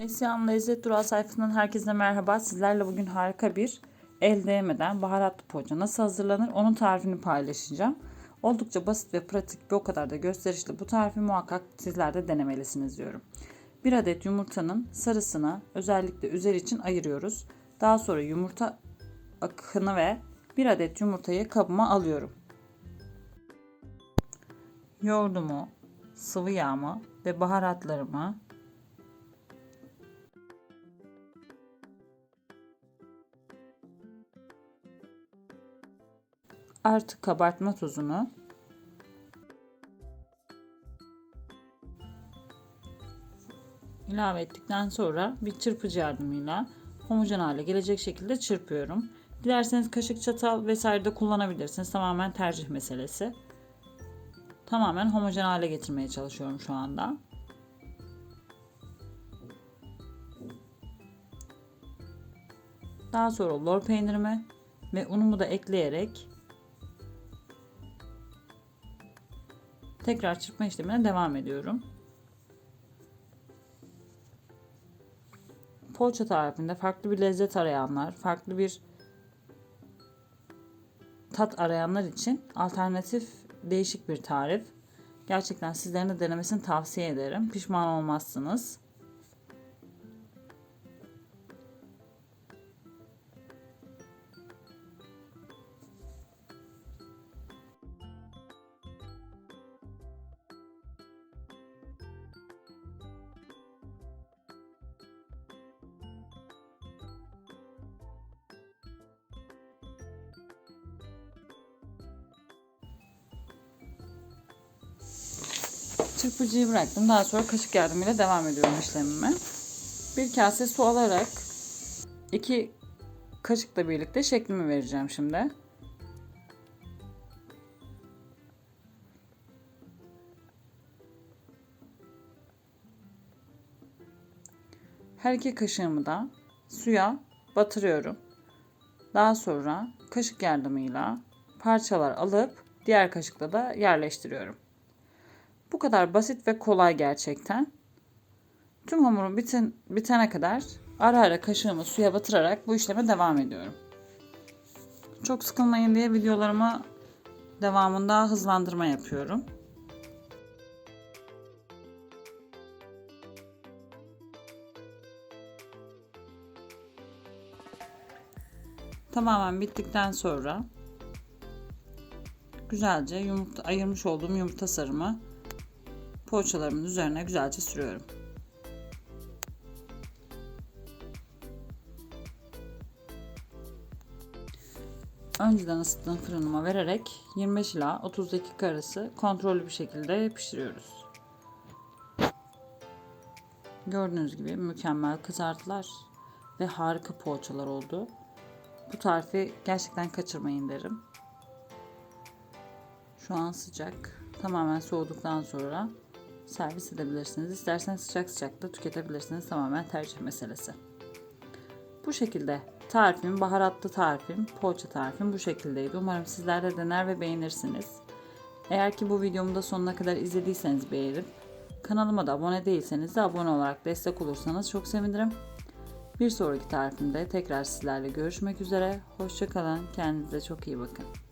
Neslihan Lezzet Durağı sayfasından herkese merhaba. Sizlerle bugün harika bir el değmeden baharatlı poğaça nasıl hazırlanır onun tarifini paylaşacağım. Oldukça basit ve pratik ve o kadar da gösterişli bu tarifi muhakkak sizler de denemelisiniz diyorum. Bir adet yumurtanın sarısını özellikle üzeri için ayırıyoruz. Daha sonra yumurta akını ve bir adet yumurtayı kabıma alıyorum. Yoğurdumu, sıvı yağımı ve baharatlarımı artı kabartma tozunu ilave ettikten sonra bir çırpıcı yardımıyla homojen hale gelecek şekilde çırpıyorum. Dilerseniz kaşık çatal vesaire de kullanabilirsiniz. Tamamen tercih meselesi. Tamamen homojen hale getirmeye çalışıyorum şu anda. Daha sonra lor peynirimi ve unumu da ekleyerek tekrar çırpma işlemine devam ediyorum. Poğaça tarifinde farklı bir lezzet arayanlar, farklı bir tat arayanlar için alternatif değişik bir tarif. Gerçekten sizlerin de denemesini tavsiye ederim. Pişman olmazsınız. Çırpıcıyı bıraktım. Daha sonra kaşık yardımıyla devam ediyorum işlemime. Bir kase su alarak iki kaşıkla birlikte şeklimi vereceğim şimdi. Her iki kaşığımı da suya batırıyorum. Daha sonra kaşık yardımıyla parçalar alıp diğer kaşıkla da yerleştiriyorum. Bu kadar basit ve kolay gerçekten. Tüm hamurum bitin, bitene kadar ara ara kaşığımı suya batırarak bu işleme devam ediyorum. Çok sıkılmayın diye videolarıma devamında hızlandırma yapıyorum. Tamamen bittikten sonra güzelce yumurta ayırmış olduğum yumurta sarımı poğaçalarımın üzerine güzelce sürüyorum. Önceden ısıttığım fırınıma vererek 25 ila 30 dakika arası kontrollü bir şekilde pişiriyoruz. Gördüğünüz gibi mükemmel kızartılar ve harika poğaçalar oldu. Bu tarifi gerçekten kaçırmayın derim. Şu an sıcak. Tamamen soğuduktan sonra servis edebilirsiniz. İsterseniz sıcak sıcak da tüketebilirsiniz. Tamamen tercih meselesi. Bu şekilde tarifim, baharatlı tarifim, poğaça tarifim bu şekildeydi. Umarım sizler de dener ve beğenirsiniz. Eğer ki bu videomu da sonuna kadar izlediyseniz beğenip kanalıma da abone değilseniz de abone olarak destek olursanız çok sevinirim. Bir sonraki tarifimde tekrar sizlerle görüşmek üzere. Hoşçakalın. Kendinize çok iyi bakın.